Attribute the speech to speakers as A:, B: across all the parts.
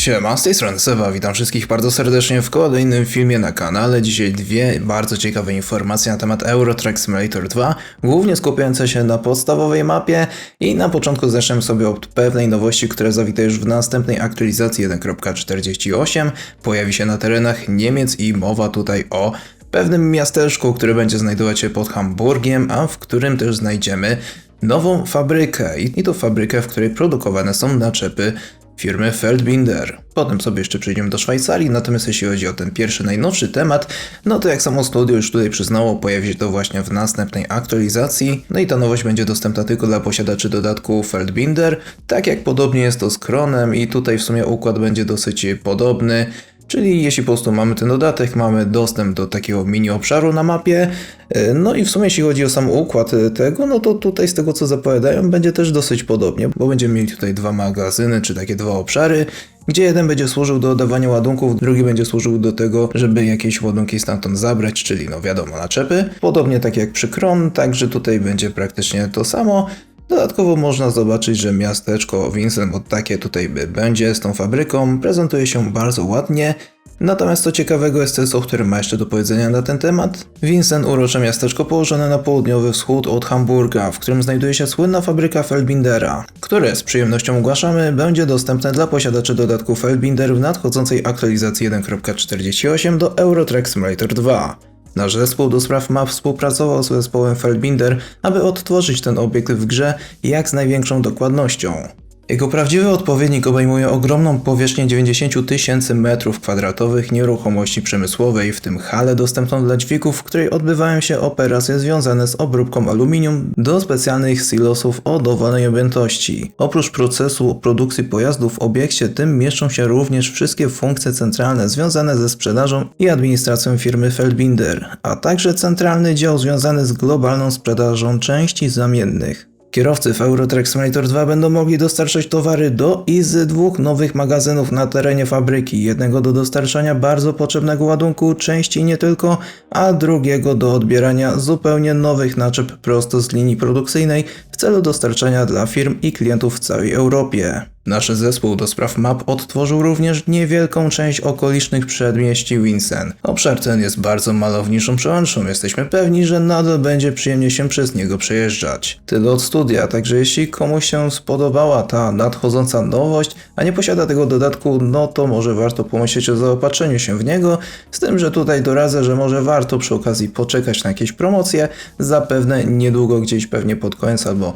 A: Siema, z tej strony Seba, witam wszystkich bardzo serdecznie w kolejnym filmie na kanale. Dzisiaj dwie bardzo ciekawe informacje na temat Euro Truck Simulator 2, głównie skupiające się na podstawowej mapie i na początku zacznę sobie od pewnej nowości, która zawita już w następnej aktualizacji 1.48. Pojawi się na terenach Niemiec i mowa tutaj o pewnym miasteczku, które będzie znajdować się pod Hamburgiem, a w którym też znajdziemy nową fabrykę. I to fabrykę, w której produkowane są naczepy firmy Feldbinder. Potem sobie jeszcze przejdziemy do Szwajcarii, natomiast jeśli chodzi o ten pierwszy, najnowszy temat, no to jak samo studio już tutaj przyznało, pojawi się to właśnie w następnej aktualizacji. No i ta nowość będzie dostępna tylko dla posiadaczy dodatku Feldbinder, tak jak podobnie jest to z Kronem i tutaj w sumie układ będzie dosyć podobny. Czyli jeśli po prostu mamy ten dodatek, mamy dostęp do takiego mini obszaru na mapie. e, No i w sumie jeśli chodzi o sam układ e, tego, no to tutaj z tego co zapowiadają będzie też dosyć podobnie, bo będziemy mieli tutaj dwa magazyny, czy takie dwa obszary, gdzie jeden będzie służył do oddawania ładunków, drugi będzie służył do tego, żeby jakieś ładunki stamtąd zabrać, czyli no wiadomo, naczepy. Podobnie tak jak przy Kron, także tutaj będzie praktycznie to samo. Dodatkowo można zobaczyć, że miasteczko Vincent, bo takie tutaj będzie z tą fabryką, prezentuje się bardzo ładnie. Natomiast co ciekawego jest co który ma jeszcze do powiedzenia na ten temat. Vincent urocze miasteczko położone na południowy wschód od Hamburga, w którym znajduje się słynna fabryka Feldbindera, które z przyjemnością ogłaszamy będzie dostępne dla posiadaczy dodatku Feldbinder w nadchodzącej aktualizacji 1.48 do Euro Truck Simulator 2. Nasz zespół do spraw map współpracował z zespołem Feldbinder, aby odtworzyć ten obiekt w grze jak z największą dokładnością. Jego prawdziwy odpowiednik obejmuje ogromną powierzchnię 90 tysięcy metrów kwadratowych nieruchomości przemysłowej, w tym halę dostępną dla dźwigów, w której odbywają się operacje związane z obróbką aluminium do specjalnych silosów o dowolnej objętości. Oprócz procesu produkcji pojazdów w obiekcie tym mieszczą się również wszystkie funkcje centralne związane ze sprzedażą i administracją firmy Feldbinder, a także centralny dział związany z globalną sprzedażą części zamiennych. Kierowcy w Eurotrack Simulator 2 będą mogli dostarczać towary do i z dwóch nowych magazynów na terenie fabryki. Jednego do dostarczania bardzo potrzebnego ładunku, części nie tylko, a drugiego do odbierania zupełnie nowych naczep prosto z linii produkcyjnej w celu dostarczania dla firm i klientów w całej Europie. Nasz zespół do spraw map odtworzył również niewielką część okolicznych przedmieści Winsen. Obszar ten jest bardzo malowniczą przełączą, jesteśmy pewni, że nadal będzie przyjemnie się przez niego przejeżdżać. Tyle od studia, także jeśli komuś się spodobała ta nadchodząca nowość, a nie posiada tego dodatku, no to może warto pomyśleć o zaopatrzeniu się w niego, z tym, że tutaj doradzę, że może warto przy okazji poczekać na jakieś promocje, zapewne niedługo gdzieś pewnie pod koniec albo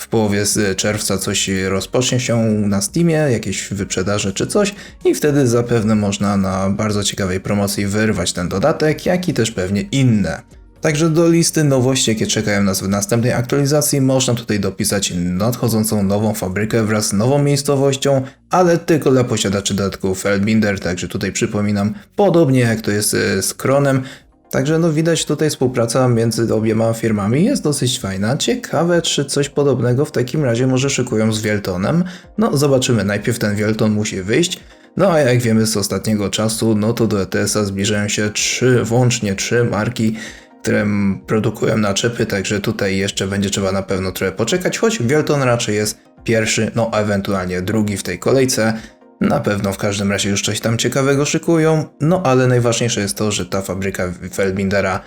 A: w połowie z czerwca coś rozpocznie się na Steamie, jakieś wyprzedaże czy coś i wtedy zapewne można na bardzo ciekawej promocji wyrwać ten dodatek, jak i też pewnie inne. Także do listy nowości, jakie czekają nas w następnej aktualizacji, można tutaj dopisać nadchodzącą nową fabrykę wraz z nową miejscowością, ale tylko dla posiadaczy dodatku Feldbinder, także tutaj przypominam, podobnie jak to jest e, z Kronem, Także no widać tutaj współpraca między obiema firmami jest dosyć fajna. Ciekawe, czy coś podobnego w takim razie może szykują z Wieltonem. No zobaczymy, najpierw ten Wielton musi wyjść. No a jak wiemy z ostatniego czasu, no to do ETS-a zbliżają się trzy, włącznie trzy marki, które produkują naczepy, także tutaj jeszcze będzie trzeba na pewno trochę poczekać, choć Wielton raczej jest pierwszy, no ewentualnie drugi w tej kolejce. Na pewno w każdym razie już coś tam ciekawego szykują, no ale najważniejsze jest to, że ta fabryka Feldbindera e,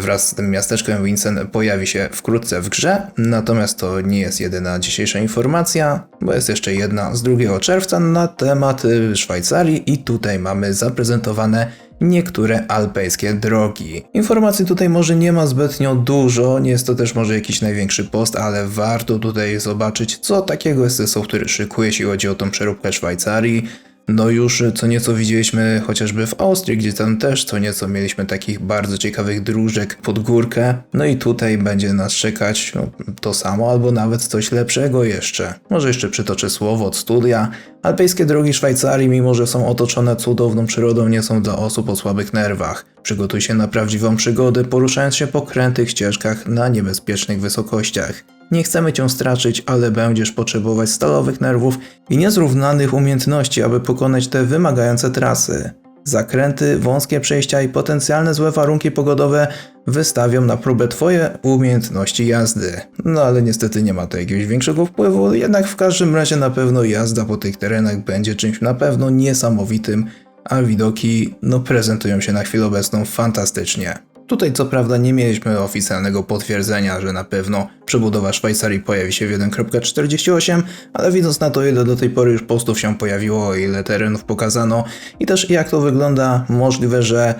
A: wraz z tym miasteczkiem Vincent pojawi się wkrótce w grze, natomiast to nie jest jedyna dzisiejsza informacja, bo jest jeszcze jedna z 2 czerwca na temat y, Szwajcarii i tutaj mamy zaprezentowane niektóre alpejskie drogi. Informacji tutaj może nie ma zbytnio dużo, nie jest to też może jakiś największy post, ale warto tutaj zobaczyć, co takiego jest SSO, który szykuje, jeśli chodzi o tą przeróbkę Szwajcarii. No już co nieco widzieliśmy chociażby w Austrii, gdzie tam też co nieco mieliśmy takich bardzo ciekawych dróżek pod górkę. No i tutaj będzie nas czekać no, to samo, albo nawet coś lepszego jeszcze. Może jeszcze przytoczę słowo od studia. Alpejskie drogi Szwajcarii, mimo że są otoczone cudowną przyrodą, nie są dla osób o słabych nerwach. Przygotuj się na prawdziwą przygodę, poruszając się po krętych ścieżkach na niebezpiecznych wysokościach. Nie chcemy cię straczyć, ale będziesz potrzebować stalowych nerwów i niezrównanych umiejętności, aby pokonać te wymagające trasy. zakręty, wąskie przejścia i potencjalne złe warunki pogodowe wystawią na próbę Twoje umiejętności jazdy. No ale niestety nie ma to jakiegoś większego wpływu, jednak w każdym razie na pewno jazda po tych terenach będzie czymś na pewno niesamowitym, a widoki no prezentują się na chwilę obecną fantastycznie. Tutaj co prawda nie mieliśmy oficjalnego potwierdzenia, że na pewno przebudowa Szwajcarii pojawi się w 1.48, ale widząc na to ile do tej pory już postów się pojawiło, ile terenów pokazano i też jak to wygląda, możliwe, że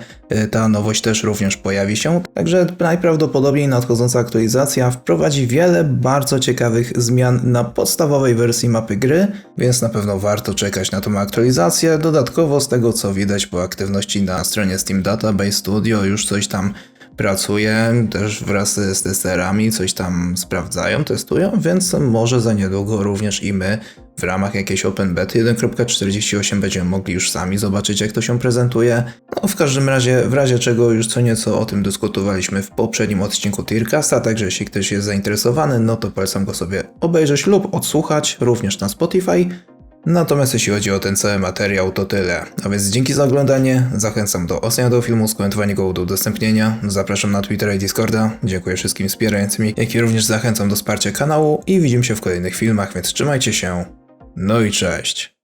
A: ta nowość też również pojawi się. Także najprawdopodobniej nadchodząca aktualizacja wprowadzi wiele bardzo ciekawych zmian na podstawowej wersji mapy gry, więc na pewno warto czekać na tą aktualizację. Dodatkowo z tego co widać po aktywności na stronie Steam Database Studio już coś tam pracuje, też wraz z testerami coś tam sprawdzają, testują, więc może za niedługo również i my w ramach jakiejś Open Beta 1.48 będziemy mogli już sami zobaczyć jak to się prezentuje. No w każdym razie, w razie czego już co nieco o tym dyskutowaliśmy w poprzednim odcinku Tiercasta, także jeśli ktoś jest zainteresowany, no to polecam go sobie obejrzeć lub odsłuchać, również na Spotify. Natomiast jeśli chodzi o ten cały materiał, to tyle. A więc dzięki za oglądanie, zachęcam do oceny tego filmu, skomentowania go do udostępnienia, zapraszam na Twittera i Discorda, dziękuję wszystkim wspierającym, jak i również zachęcam do wsparcia kanału i widzimy się w kolejnych filmach, więc trzymajcie się, no i cześć.